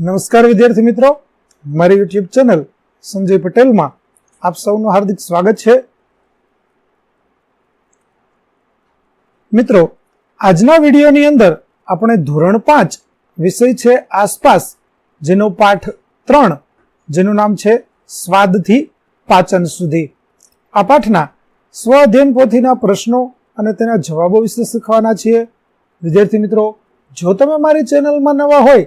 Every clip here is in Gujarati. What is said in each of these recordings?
નમસ્કાર વિદ્યાર્થી મિત્રો. મારી યુટ્યુબ ચેનલ સંજય પટેલમાં આપ સૌનું હાર્દિક સ્વાગત છે. મિત્રો, આજના વિડીયોની અંદર આપણે ધોરણ પાંચ વિષય છે આસપાસ, જેનો પાઠ ત્રણ, જેનું નામ છે સ્વાદથી પાચન સુધી. આ પાઠના સ્વ અધ્યયન પોથીના પ્રશ્નો અને તેના જવાબો વિશે શીખવાના છીએ. વિદ્યાર્થી મિત્રો, જો તમે મારી ચેનલમાં નવા હોય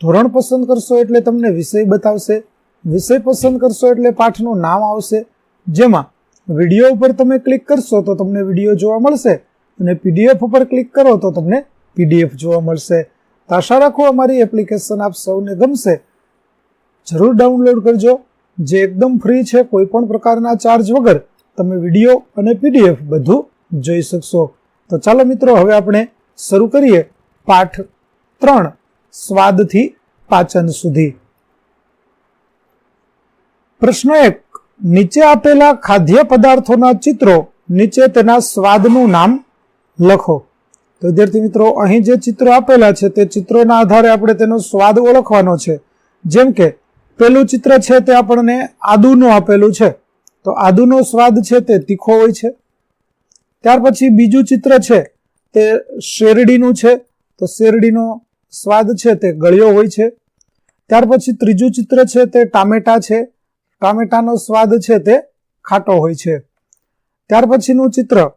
ધોરણ પસંદ કરશો એટલે તમને વિષય બતાવશે, વિષય પસંદ કરશો એટલે પાઠનું નામ આવશે. જેમાં વીડિયો ઉપર તમે ક્લિક કરશો તો તમને વીડિયો જોવા મળશે અને પીડીએફ ઉપર ક્લિક કરો તો તમને પીડીએફ જોવા મળશે. આશા રાખો અમારી એપ્લિકેશન આપ સૌને ગમશે. જરૂર ડાઉનલોડ કરજો. જે એકદમ ફ્રી છે, કોઈ પણ પ્રકારના ચાર્જ વગર તમે વીડિયો અને પીડીએફ બધું જોઈ શકશો. તો ચાલો મિત્રો, હવે આપણે શરૂ કરીએ. પાઠ ત્રણ. સ્વાદથી પાચન સુધી. પ્રશ્ન એક, નીચે આપેલા ખાદ્ય પદાર્થોના ચિત્રો નીચે તેના સ્વાદનું નામ લખો. તો વિદ્યાર્થી મિત્રો, અહીં જે ચિત્રો આપેલા છે તે ચિત્રોના આધારે આપણે તેનો સ્વાદ ઓળખવાનો છે. જેમ કે, પેલું ચિત્ર છે તે આપણને આદુનું આપેલું છે. તો આદુનો સ્વાદ છે તે તીખો હોય છે. ત્યાર પછી બીજું ચિત્ર છે તે શેરડીનું છે. તો શેરડીનો સ્વાદ છે તે ગળ્યો હોય છે. ત્યાર પછી ત્રીજું ચિત્ર છે તે ટામેટા છે. ટામેટાનો સ્વાદ છે તે ખાટો હોય છે. ત્યાર પછીનું ચિત્ર,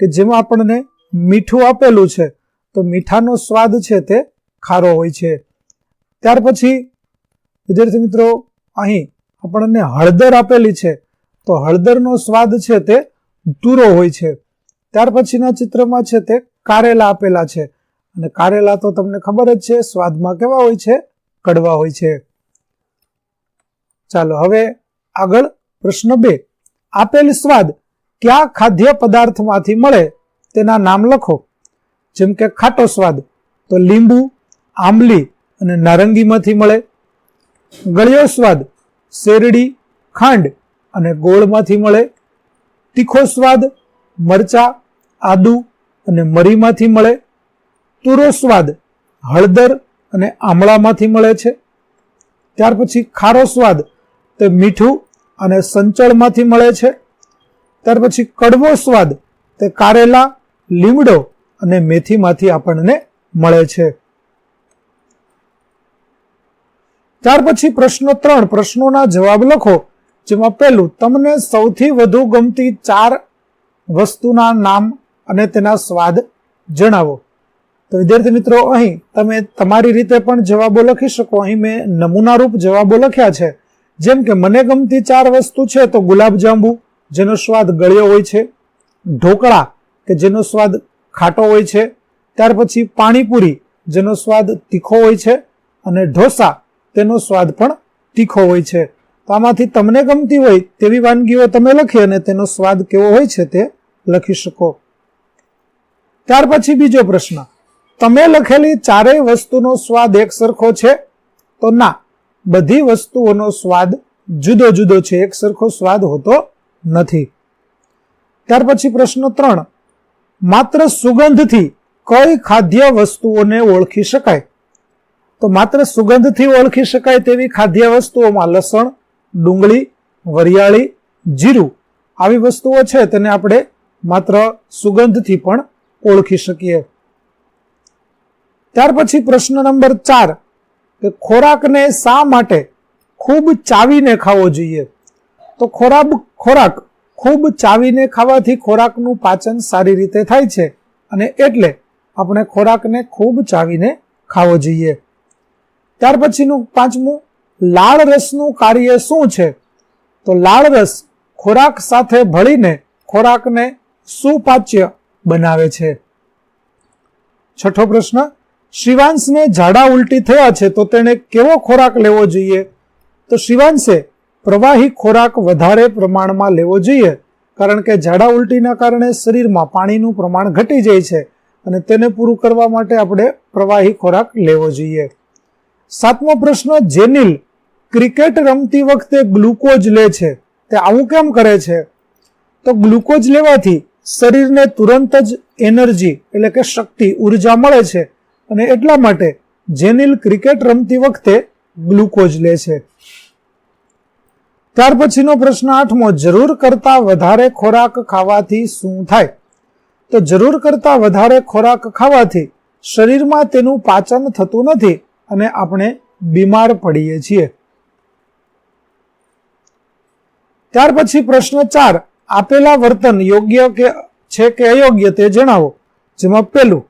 કે જેમાં આપણને મીઠું આપેલું છે, તો મીઠાનો સ્વાદ છે તે ખારો હોય છે. ત્યાર પછી, વિદ્યાર્થી મિત્રો, અહીં આપણને હળદર આપેલી છે, તો હળદરનો સ્વાદ છે તે તુરો હોય છે. ત્યાર પછીના ચિત્રમાં છે તે કારેલા આપેલા છે. અને કારેલા તો તમને ખબર જ છે, સ્વાદમાં કેવા હોય છે? કડવા હોય છે. ચાલો હવે આગળ પ્રશ્ન બે. આપેલ સ્વાદ કયા ખાદ્ય પદાર્થમાંથી મળે? તેના નામ લખો. જેમ કે ખાટો સ્વાદ, તો લીંબુ, આંબલી અને નારંગીમાંથી મળે. ગળ્યો સ્વાદ, શેરડી, ખાંડ અને ગોળમાંથી મળે. તીખો સ્વાદ, મરચા, આદુ અને મરીમાંથી મળે. તુરો સ્વાદ હળદર અને આમળામાંથી મળે છે. ત્યાર પછી ખારો સ્વાદ તે મીઠું અને સંચળમાંથી મળે છે. ત્યાર પછી કડવો સ્વાદ તે કારેલા, લીમડો અને મેથીમાંથી આપણને મળે છે. ત્યાર પછી પ્રશ્ન ત્રણ, પ્રશ્નોના જવાબ લખો, જેમાં પહેલું, તમને સૌથી વધુ ગમતી ચાર વસ્તુના નામ અને તેના સ્વાદ જણાવો. તો વિદ્યાર્થી મિત્રો, અહીં તમે તમારી રીતે પણ જવાબો લખી શકો. અહીં મેં નમૂનારૂપ જવાબો લખ્યા છે. જેમ કે, મને ગમતી ચાર વસ્તુ છે તો ગુલાબજાંબુ જેનો સ્વાદ ગળ્યો હોય છે, ઢોકળા, કે જેનો સ્વાદ ખાટો હોય છે, ત્યાર પછી પાણીપુરી, જેનો સ્વાદ તીખો હોય છે, અને ઢોસા, તેનો સ્વાદ પણ તીખો હોય છે. તો આમાંથી તમને ગમતી હોય તેવી વાનગીઓ તમે લખી અને તેનો સ્વાદ કેવો હોય છે તે લખી શકો. ત્યાર પછી બીજો પ્રશ્ન. તમે લખેલી ચારેય વસ્તુનો સ્વાદ એક સરખો છે? તો ના, બધી વસ્તુઓનો સ્વાદ જુદો જુદો છે. એક સરખો સ્વાદ હોતો નથી. ત્યાર પછી પ્રશ્ન ત્રણ. માત્ર સુગંધથી કઈ ખાદ્ય વસ્તુઓને ઓળખી શકાય? તો માત્ર સુગંધથી ઓળખી શકાય તેવી ખાદ્ય વસ્તુઓમાં લસણ, ડુંગળી, વરિયાળી, જીરું આવી વસ્તુઓ છે. તેને આપણે માત્ર સુગંધથી પણ ઓળખી શકીએ. ત્યાર પછી પ્રશ્ન નંબર ચાર કે ખોરાકને શા માટે ખૂબ ચાવીને ખાવો જોઈએ? તો ખોરાક ખોરાક ખૂબ ચાવીને ખાવાથી ખોરાકનું પાચન સારી રીતે થાય છે અને એટલે આપણે ખોરાકને ખૂબ ચાવીને ખાવો જોઈએ. ત્યાર પછીનું પાંચમું, લાળ રસનું કાર્ય શું છે? તો લાળ રસ ખોરાક સાથે ભળીને ખોરાકને સુપાચ્ય બનાવે છે. છઠ્ઠો પ્રશ્ન શિવાંશને ઝાડા ઉલટી થયા છે તો તેણે કેવો ખોરાક લેવો જોઈએ? તો શિવાંશે, પ્રવાહી ખોરાક વધારે પ્રમાણમાં લેવો જોઈએ, કારણ કે ઝાડા ઉલટીના કારણે શરીરમાં પાણીનું પ્રમાણ ઘટી જાય છે અને તેને પૂરું કરવા માટે આપણે પ્રવાહી ખોરાક લેવો જોઈએ. સાતમો પ્રશ્ન, જેનિલ ક્રિકેટ રમતી વખતે ગ્લુકોઝ લે છે. તે આવું કેમ કરે છે? તો ગ્લુકોઝ લેવાથી શરીરને તુરંત જ એનર્જી, એટલે કે શક્તિ, ઊર્જા મળે છે. અને એટલા માટે જેનિલ ક્રિકેટ રમતી વખતે ગ્લુકોઝ લે છે. ત્યાર પછીનો પ્રશ્ન આઠમો, જરૂર કરતા વધારે ખોરાક ખાવાથી શું થાય? તો જરૂર કરતા વધારે ખોરાક ખાવાથી શરીરમાં તેનું પાચન થતું નથી અને આપણે બીમાર પડીએ છીએ. ત્યાર પછી પ્રશ્ન ચાર, આપેલા વર્તન યોગ્ય કે છે કે અયોગ્ય તે જણાવો. જેમાં પેલું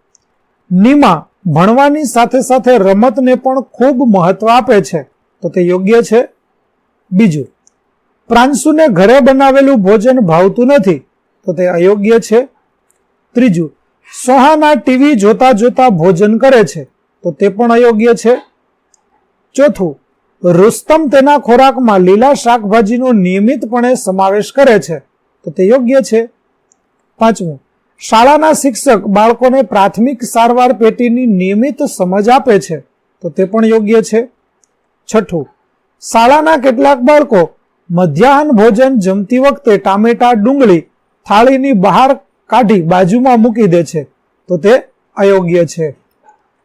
નીમા ભણવાની સાથે સાથે રમતને પણ ખૂબ મહત્વ આપે છે. તો તે યોગ્ય છે? બીજું, પ્રાંશુને ઘરે બનાવેલું ભોજન ભાવતું નથી. તો તે અયોગ્ય છે? ત્રીજું, સોહાના ટીવી જોતા જોતા ભોજન કરે છે. તો તે પણ અયોગ્ય છે? ચોથું, રુસ્તમ તેના ખોરાકમાં લીલા શાકભાજીનો નિયમિતપણે સમાવેશ કરે છે. તો તે યોગ્ય છે? પાંચમું શાળાના શિક્ષક બાળકોને પ્રાથમિક સારવાર પેટીની નિયમિત સમજ આપે છે, તો તે પણ યોગ્ય છે. છઠ્ઠું, શાળાના કેટલાક બાળકો મધ્યાહન ભોજન જમતી વખતે ટામેટા ડુંગળી થાળીની બહાર કાઢી બાજુમાં મૂકી દે છે, તો તે અયોગ્ય છે.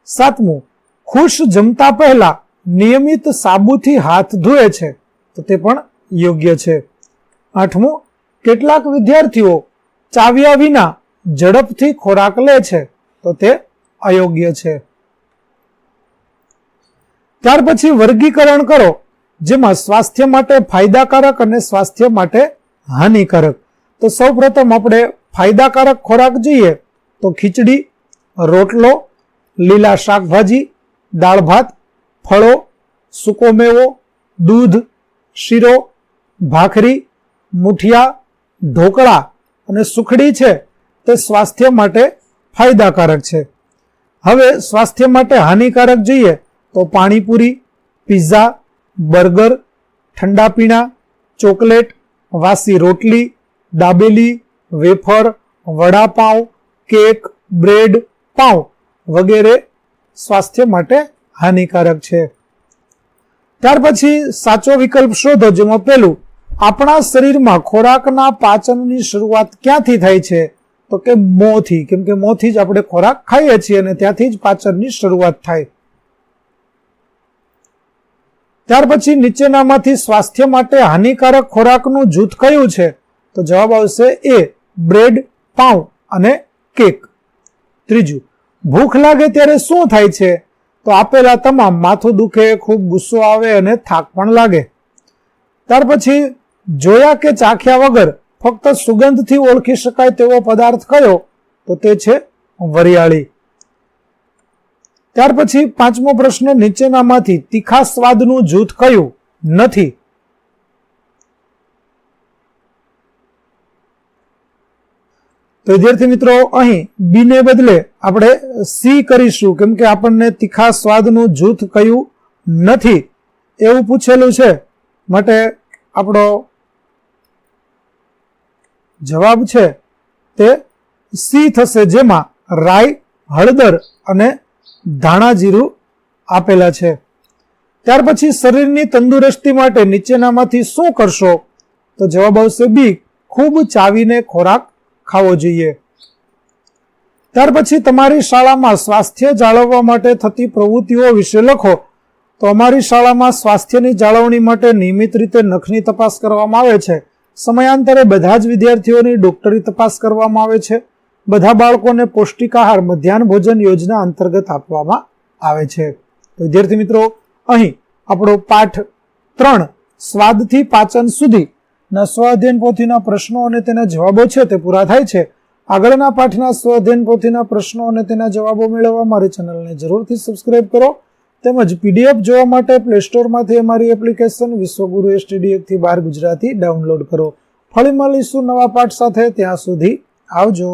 સાતમું, ખુશ જમતા પહેલા નિયમિત સાબુથી હાથ ધોએ છે, તો તે પણ યોગ્ય છે. આઠમું, કેટલાક વિદ્યાર્થીઓ ચાવ્યા વિના ઝડપથી ખોરાક લે છે, તો તે અયોગ્ય છે. ત્યાર પછી વર્ગીકરણ કરો, જેમાં સ્વાસ્થ્ય માટે ફાયદાકારક અને સ્વાસ્થ્ય માટે હાનિકારક. તો સૌપ્રથમ આપણે ફાયદાકારક ખોરાક જોઈએ, તો ખીચડી, રોટલો, લીલા શાકભાજી, દાળ ભાત, ફળો, સૂકો મેવો, દૂધ, શીરો, ભાખરી, મુઠિયા, ઢોકળા અને સુખડી છે. તે સ્વાસ્થ્ય માટે ફાયદાકારક છે. હવે સ્વાસ્થ્ય માટે હાનિકારક જોઈએ તો પાણીપુરી, પિઝા, બર્ગર, ઠંડા પીણા, ચોકલેટ, વાસી રોટલી, dabeli, wafer vada pav cake, bread પાઉં વગેરે સ્વાસ્થ્ય માટે હાનિકારક છે. ત્યાર પછી સાચો વિકલ્પ શોધો જેમાં પહેલું, આપણા શરીરમાં ખોરાકના પાચનની શરૂઆત ક્યાંથી થાય છે? તો કે મોંથી, કેમ કે મોંથી જ આપણે ખોરાક ખાઈએ છીએ અને ત્યાંથી જ પાચનની શરૂઆત થાય. ત્યાર પછી નીચેનામાંથી સ્વાસ્થ્ય માટે હાનિકારક ખોરાકનું જૂથ કયું છે? તો જવાબ આવશે એ, બ્રેડ, પાઉં અને કેક. ત્રીજું, ભૂખ લાગે ત્યારે શું થાય છે? તો આપેલા તમામ માથું દુખે, ખૂબ ગુસ્સો આવે અને થાક પણ લાગે. ત્યાર પછી, જોયા કે ચાખ્યા વગર ફક્ત સુગંધથી ઓળખી શકાય તેવો પદાર્થ કયો? તો તે છે વરિયાળી. ત્યાર પછી પાંચમો પ્રશ્ન નીચેનામાંથી તીખા સ્વાદનું જૂથ કયું? નથી. તો વિદ્યાર્થી મિત્રો, અહીં બી ને બદલે આપણે સી કરીશું, કેમ કે આપણને તીખા સ્વાદનું જૂથ કયું નથી. એવું પૂછેલું છે. માટે આપણો જવાબ છે તે સી થશે, જેમાં રાઈ, હળદર અને ધાણા જીરું આપેલા છે. ત્યાર પછી શરીરની તંદુરસ્તી માટે નીચેનામાંથી શું કરશો? તો જવાબ આવશે બી, ખૂબ ચાવીને ખોરાક ખાવો જોઈએ. ત્યાર પછી તમારી શાળામાં સ્વાસ્થ્ય જાળવવા માટે થતી પ્રવૃત્તિઓ વિશે લખો. તો અમારી શાળામાં સ્વાસ્થ્યની જાળવણી માટે નિયમિત રીતે નખની તપાસ કરવામાં આવે છે. સમયાંતરે બધા જ વિદ્યાર્થીઓની ડોક્ટરી તપાસ કરવામાં આવે છે. બધા બાળકોને પૌષ્ટિક આહાર મધ્યાહન ભોજન યોજના અંતર્ગત આપવામાં આવે છે. તો વિદ્યાર્થી મિત્રો, અહીં આપણો પાઠ ત્રણ, સ્વાદથી પાચન સુધી, ના સ્વાધ્યયન પોથીના પ્રશ્નો અને તેના જવાબો છે તે પૂરા થાય છે. આગળના પાઠના સ્વાધ્યન પોથીના પ્રશ્નો અને તેના જવાબો મેળવવા મારી ચેનલને જરૂરથી સબસ્ક્રાઇબ કરો. તેમજ પીડીએફ જોવા માટે પ્લે સ્ટોરમાંથી અમારી એપ્લિકેશન વિશ્વગુરુ એસટીડીએફથી બાર ગુજરાતી ડાઉનલોડ કરો. ફરી મળીશું નવા પાઠ સાથે. ત્યાં સુધી આવજો.